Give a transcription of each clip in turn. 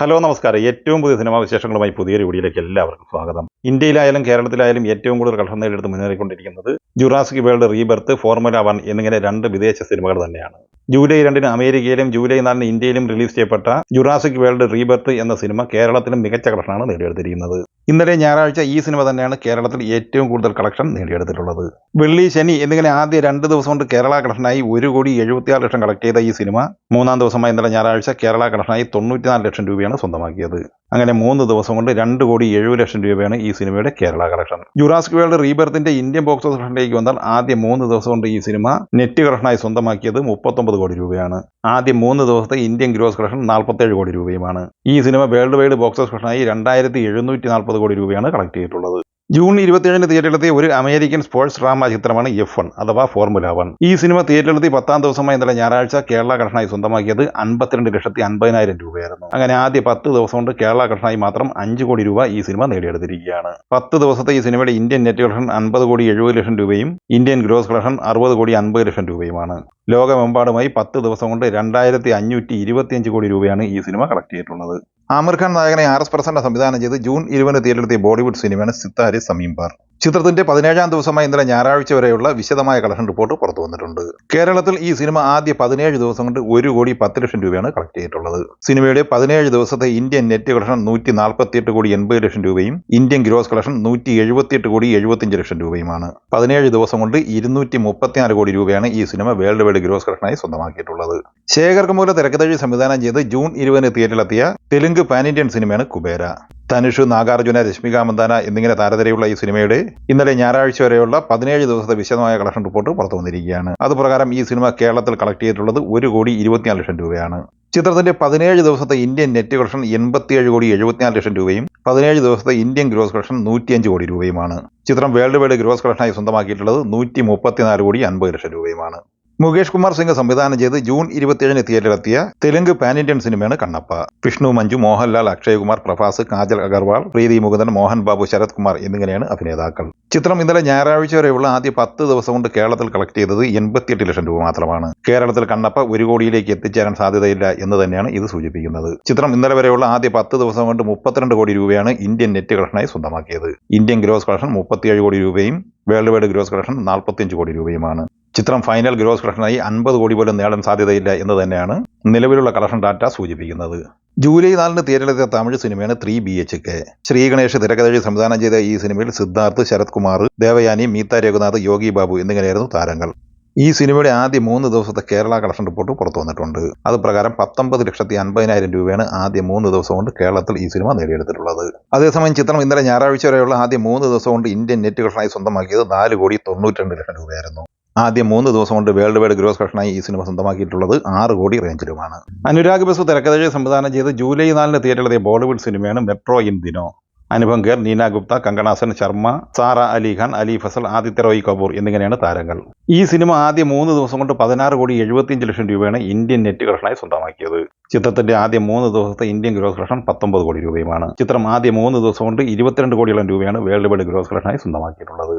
Hello നമസ്കാരം. ഏറ്റവും പുതിയ സിനിമാ വിശേഷങ്ങളുമായി പുതിയൊരു വീഡിയോയിലേക്ക് എല്ലാവർക്കും സ്വാഗതം. ഇന്ത്യയിലായാലും കേരളത്തിലായാലും ഏറ്റവും കൂടുതൽ കളക്ഷൻ നേടിയെടുത്ത് മുന്നേറിക്കൊണ്ടിരിക്കുന്നത് Jurassic World Rebirth Formula One എന്നിങ്ങനെ രണ്ട് വിദേശ സിനിമകൾ തന്നെയാണ്. ജൂലൈ രണ്ടിന് അമേരിക്കയിലും ജൂലൈ നാലിന് ഇന്ത്യയിലും റിലീസ് ചെയ്യപ്പെട്ട ജുറാസിക് വേൾഡ് റീബർത്ത് എന്ന സിനിമ കേരളത്തിലും മികച്ച കളക്ഷനാണ് നേടിയെടുത്തിരിക്കുന്നത്. ഇന്നലെ ഞായറാഴ്ച ഈ സിനിമ തന്നെയാണ് കേരളത്തിൽ ഏറ്റവും കൂടുതൽ കളക്ഷൻ നേടിയെടുത്തിട്ടുള്ളത്. വെള്ളി ശനി എന്നിങ്ങനെ ആദ്യ രണ്ട് ദിവസം കൊണ്ട് കേരള കളക്ഷനായി ഒരു കോടി എഴുപത്തിയാറ് ലക്ഷം കളക്ട് ചെയ്ത ഈ സിനിമ മൂന്നാം ദിവസമായ ഇന്നലെ ഞായറാഴ്ച കേരള കളക്ഷനായി തൊണ്ണൂറ്റിനാല് ലക്ഷം രൂപയാണ് സ്വന്തമാക്കിയത്. അങ്ങനെ മൂന്ന് ദിവസം കൊണ്ട് രണ്ട് കോടി എഴുപത് ലക്ഷം രൂപയാണ് ഈ സിനിമയുടെ കേരള കളക്ഷൻ. ജുറാസ്ക് വേൾഡ് റീബർത്തിന്റെ ഇന്ത്യൻ ബോക്സ് ഓഫീസ് കളക്ഷനിലേക്ക് വന്നാൽ ആദ്യ മൂന്ന് ദിവസം കൊണ്ട് ഈ സിനിമ നെറ്റ് കളക്ഷനായി സ്വന്തമാക്കിയത് മുപ്പത്തൊമ്പത് കോടി രൂപയാണ്. ആദ്യം മൂന്ന് ദിവസത്തെ ഇന്ത്യൻ ഗ്രോസ് കളക്ഷൻ നാൽപ്പത്തേഴ് കോടി രൂപയുമാണ്. ഈ cinema world wide box office കളക്ഷനായി രണ്ടായിരത്തി എഴുന്നൂറ്റി നാൽപ്പത് കോടി രൂപയാണ് കളക്ട് ചെയ്തിട്ടുള്ളത്. ജൂൺ ഇരുപത്തിയേഴിന് തിയേറ്ററിലെത്തിയ ഒരു അമേരിക്കൻ സ്പോർട്സ് ഡ്രാമ ചിത്രമാണ് എഫ് വൺ അഥവാ ഫോർമുല വൺ ഈ സിനിമ തിയേറ്ററിലെത്തി പത്താം ദിവസമായി ഇന്നലെ ഞായറാഴ്ച കേരള കളക്ഷനായി സ്വന്തമാക്കിയത് അൻപത്തിരണ്ട് ലക്ഷത്തി അൻപതിനായിരം രൂപയായിരുന്നു. അങ്ങനെ ആദ്യ പത്ത് ദിവസം കൊണ്ട് കേരള കളക്ഷനായി മാത്രം അഞ്ച് കോടി രൂപ ഈ സിനിമ നേടിയെടുത്തിരിക്കുകയാണ്. പത്ത് ദിവസത്തെ ഈ സിനിമയുടെ ഇന്ത്യൻ നെറ്റ് കളക്ഷൻ അൻപത് കോടി എഴുപത് ലക്ഷം രൂപയും ഇന്ത്യൻ ഗ്രോസ് കളക്ഷൻ അറുപത് കോടി അൻപത് ലക്ഷം രൂപയുമാണ്. ലോകമെമ്പാടുമായി പത്ത് ദിവസം കൊണ്ട് രണ്ടായിരത്തി അഞ്ഞൂറ്റി ഇരുപത്തിയഞ്ച് കോടി രൂപയാണ് ഈ സിനിമ കളക്ട് ചെയ്തിട്ടുള്ളത്. ആമിർ ഖാൻ നായകനെ ആർ എസ് പ്രസന്ന സംവിധാനം ചെയ്ത് ജൂൺ ഇരുപതിന് തിയേറ്ററിലെത്തിയ ബോളിവുഡ് സിനിമയാണ് സിത്താരെ സമീം ബാർ ചിത്രത്തിന്റെ പതിനേഴാം ദിവസമായ ഇന്നലെ ഞായറാഴ്ച വരെയുള്ള വിശദമായ കളക്ഷൻ റിപ്പോർട്ട് പുറത്തു വന്നിട്ടുണ്ട്. കേരളത്തിൽ ഈ സിനിമ ആദ്യ പതിനേഴ് ദിവസം കൊണ്ട് ഒരു കോടി പത്ത് ലക്ഷം രൂപയാണ് കളക്ട് ചെയ്തിട്ടുള്ളത്. സിനിമയുടെ പതിനേഴ് ദിവസത്തെ ഇന്ത്യൻ നെറ്റ് കളക്ഷൻ നൂറ്റി നാൽപ്പത്തിയെട്ട് കോടി എൺപത് ലക്ഷം രൂപയും ഇന്ത്യൻ ഗ്രോസ് കളക്ഷൻ നൂറ്റി എഴുപത്തിയെട്ട് കോടി എഴുപത്തിയഞ്ച് ലക്ഷം രൂപയുമാണ്. പതിനേഴ് ദിവസം കൊണ്ട് ഇരുന്നൂറ്റി മുപ്പത്തിനാല് കോടി രൂപയാണ് ഈ സിനിമ വേൾഡ് വൈഡ് ഗ്രോസ് കളക്ഷനായി സ്വന്തമാക്കിയിട്ടുള്ളത്. ശേഖർ കമൂല തിരക്കഥഴി സംവിധാനം ചെയ്ത് ജൂൺ ഇരുപതിന് തിയേറ്ററിലെത്തിയ തെലുങ്ക് പാൻ ഇന്ത്യൻ സിനിമയാണ് കുബേര. ധനുഷ് നാഗാർജുന രശ്മിക മന്ദാന എന്നിങ്ങനെ താരതരയുള്ള ഈ സിനിമയുടെ ഇന്നലെ ഞായറാഴ്ച വരെയുള്ള പതിനേഴ് ദിവസത്തെ വിശദമായ കളക്ഷൻ റിപ്പോർട്ട് പുറത്തു വന്നിരിക്കുകയാണ്. അതുപ്രകാരം ഈ സിനിമ കേരളത്തിൽ കളക്ട് ചെയ്തിട്ടുള്ളത് ഒരു കോടി ഇരുപത്തിനാല് ലക്ഷം രൂപയാണ്. ചിത്രത്തിന്റെ പതിനേഴ് ദിവസത്തെ ഇന്ത്യൻ നെറ്റ് കളക്ഷൻ എൺപത്തിയേഴ് കോടി എഴുപത്തിനാല് ലക്ഷം രൂപയും പതിനേഴ് ദിവസത്തെ ഇന്ത്യൻ ഗ്രോസ് കളക്ഷൻ നൂറ്റിയഞ്ച് കോടി രൂപയുമാണ്. ചിത്രം വേൾഡ് വൈഡ് ഗ്രോസ് കളക്ഷനായി സ്വന്തമാക്കിയിട്ടുള്ളത് നൂറ്റി മുപ്പത്തിനാല് കോടി അൻപത് ലക്ഷം രൂപയുമാണ്. മുകേഷ് കുമാർ സിംഗ് സംവിധാനം ചെയ്ത് ജൂൺ ഇരുപത്തിയേഴിന് തിയേറ്ററിലെത്തിയ തെലുങ്ക് പാൻ ഇന്ത്യൻ സിനിമയാണ് കണ്ണപ്പ. വിഷ്ണു മഞ്ജു മോഹൻലാൽ അക്ഷയ് കുമാർ പ്രഭാസ് കാജൽ അഗർവാൾ പ്രീതി മുകുന്ദൻ മോഹൻ ബാബു ശരത് കുമാർ എന്നിങ്ങനെയാണ് അഭിനേതാക്കൾ. ചിത്രം ഇന്നലെ ഞായറാഴ്ച വരെയുള്ള ആദ്യ പത്ത് ദിവസം കൊണ്ട് കേരളത്തിൽ കളക്ട് ചെയ്തത് എൺപത്തിയെട്ട് ലക്ഷം രൂപ മാത്രമാണ്. കേരളത്തിൽ കണ്ടപ്പോൾ ഒരു കോടിയിലേക്ക് എത്തിച്ചേരാൻ സാധ്യതയില്ല എന്ന് തന്നെയാണ് ഇത് സൂചിപ്പിക്കുന്നത്. ചിത്രം ഇന്നലെ വരെയുള്ള ആദ്യ പത്ത് ദിവസം കൊണ്ട് മുപ്പത്തിരണ്ട് കോടി രൂപയാണ് ഇന്ത്യൻ നെറ്റ് കളക്ഷനായി സ്വന്തമാക്കിയത്. ഇന്ത്യൻ ഗ്രോസ് കളക്ഷൻ മുപ്പത്തിയേഴ് കോടി രൂപയും വേൾഡ് വൈഡ് ഗ്രോസ് കളക്ഷൻ നാൽപ്പത്തിയഞ്ച് കോടി രൂപയുമാണ്. ചിത്രം ഫൈനൽ ഗ്രോസ് കളക്ഷനായി അൻപത് കോടി പോലും നേടാൻ സാധ്യതയില്ല എന്ന് തന്നെയാണ് നിലവിലുള്ള കളക്ഷൻ ഡാറ്റ സൂചിപ്പിക്കുന്നത്. ജൂലൈ നാലിന് തിയേറ്ററിലെത്തിയ തമിഴ് സിനിമയാണ് three B H K. Sriganesh തിരക്കഥഴി സംവിധാനം ചെയ്ത ഈ സിനിമയിൽ സിദ്ധാർത്ഥ് ശരത് കുമാർ ദേവയാനി മീത്ത രഘുനാഥ് യോഗി ബാബു എന്നിങ്ങനെയായിരുന്നു താരങ്ങൾ. ഈ സിനിമയുടെ ആദ്യ മൂന്ന് ദിവസത്തെ കേരള കളക്ഷൻ റിപ്പോർട്ട് പുറത്തു വന്നിട്ടുണ്ട്. അത് പ്രകാരം പത്തൊമ്പത് ലക്ഷത്തി അൻപതിനായിരം രൂപയാണ് ആദ്യ മൂന്ന് ദിവസം കൊണ്ട് കേരളത്തിൽ ഈ സിനിമ നേടിയെടുത്തിട്ടുള്ളത്. അതേസമയം ചിത്രം ഇന്നലെ ഞായറാഴ്ച വരെയുള്ള ആദ്യ മൂന്ന് ദിവസം കൊണ്ട് ഇന്ത്യൻ നെറ്റ് കളക്ഷനായി സ്വന്തമാക്കിയത് നാല് കോടി തൊണ്ണൂറ്റി രണ്ട് ലക്ഷം രൂപയായിരുന്നു. ആദ്യ മൂന്ന് ദിവസം കൊണ്ട് വേൾഡ് വൈഡ് ഗ്രോസ് കളക്ഷനായി ഈ സിനിമ സ്വന്തമാക്കിയിട്ടുള്ളത് ആറ് കോടി റേഞ്ചിലുമാണ്. അനുരാഗ് ബസു തിരക്കഥയെ സംവിധാനം ചെയ്ത് ജൂലൈ നാലിന് തിയേറ്ററിലെത്തിയ ബോളിവുഡ് സിനിമയാണ് മെട്രോ ഇൻ ദിനോ. അനുപം കേർ നീന ഗുപ്ത കങ്കണാസൻ ശർമ്മ സാറ അലിഖാൻ അലി ഫസൽ ആദിത്യ റോയ് കപൂർ എന്നിങ്ങനെയാണ് താരങ്ങൾ. ഈ സിനിമ ആദ്യ മൂന്ന് ദിവസം കൊണ്ട് പതിനാറ് കോടി എഴുപത്തിയഞ്ച് ലക്ഷം രൂപയാണ് ഇന്ത്യൻ നെറ്റ് കളക്ഷനായി സ്വന്തമാക്കിയത്. ചിത്രത്തിന്റെ ആദ്യ മൂന്ന് ദിവസത്തെ ഇന്ത്യൻ ഗ്രോസ് കളക്ഷൻ പത്തൊമ്പത് കോടി രൂപയുമാണ്. ചിത്രം ആദ്യ മൂന്ന് ദിവസം കൊണ്ട് ഇരുപത്തിരണ്ട് കോടിയോളം രൂപയാണ് വേൾഡ് വൈഡ് ഗ്രോസ് കളക്ഷനായി സ്വന്തമാക്കിയിട്ടുള്ളത്.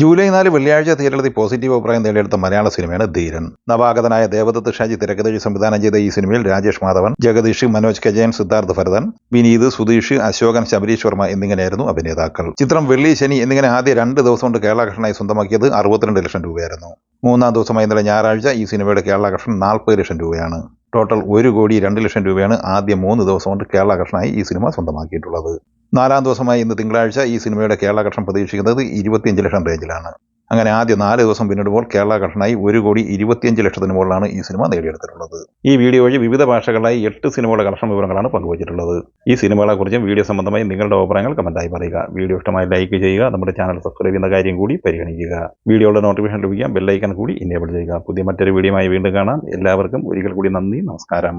ജൂലൈ നാല് വെള്ളിയാഴ്ച തിയേറ്ററിൽ പോസിറ്റീവ് അഭിപ്രായം നേടിയെടുത്ത മലയാള സിനിമയാണ് ധീരൻ. നവാഗതനായ ദേവദത്ത് ഷാജി തിരക്കഥയിൽ സംവിധാനം ചെയ്ത ഈ സിനിമയിൽ രാജേഷ് മാധവൻ ജഗദീഷ് മനോജ് കജയൻ സിദ്ധാർത്ഥ ഭരതൻ വിനീത് സുധീഷ് അശോകൻ ശബരീഷ് വർമ്മ എന്നിങ്ങനെയായിരുന്നു അഭിനേതാക്കൾ. ചിത്രം വെള്ളി ശനി എന്നിങ്ങനെ ആദ്യ രണ്ട് ദിവസം കൊണ്ട് കേരള കഷനായി സ്വന്തമാക്കിയത് അറുപത്തിരണ്ട് ലക്ഷം രൂപയായിരുന്നു. മൂന്നാം ദിവസമായി ഇന്നലെ ഞായറാഴ്ച ഈ സിനിമയുടെ കേരള കഷൻ നാൽപ്പത് ലക്ഷം രൂപയാണ്. ടോട്ടൽ ഒരു കോടി രണ്ട് ലക്ഷം രൂപയാണ് ആദ്യ മൂന്ന് ദിവസം കൊണ്ട് കേരള കഷനായി ഈ സിനിമ സ്വന്തമാക്കിയിട്ടുള്ളത്. നാലാം ദിവസമായി ഇന്ന് തിങ്കളാഴ്ച ഈ സിനിമയുടെ കേരള കളക്ഷൻ പ്രതീക്ഷിക്കുന്നത് ഇരുപത്തിയഞ്ച് ലക്ഷം റേഞ്ചിലാണ് അങ്ങനെ ആദ്യ നാല് ദിവസം പിന്നിടുമ്പോൾ കേരള കളക്ഷനായി ഒരു കോടി ഇരുപത്തിയഞ്ച് ലക്ഷത്തിന് മുകളിലാണ് ഈ സിനിമ നേടിയെടുത്തിട്ടുള്ളത്. ഈ വീഡിയോ വഴി വിവിധ ഭാഷകളിലായി എട്ട് സിനിമകളുടെ കളക്ഷൻ വിവരങ്ങളാണ് പങ്കുവച്ചിട്ടുള്ളത്. ഈ സിനിമകളെക്കുറിച്ചും വീഡിയോ സംബന്ധമായി നിങ്ങളുടെ അഭിപ്രായങ്ങൾ കമന്റായി പറയുക. വീഡിയോ ഇഷ്ടമായി ലൈക്ക് ചെയ്യുക. നമ്മുടെ ചാനൽ സബ്സ്ക്രൈബ് ചെയ്യുന്ന കാര്യം കൂടി പരിഗണിക്കുക. വീഡിയോയുടെ നോട്ടിഫിക്കേഷൻ ലഭിക്കാൻ ബെല്ലൈക്കൺ കൂടി ഇനേബിൾ ചെയ്യുക. പുതിയ മറ്റൊരു വീഡിയോയുമായി വീണ്ടും കാണാം. എല്ലാവർക്കും ഒരിക്കൽ കൂടി നന്ദി. നമസ്കാരം.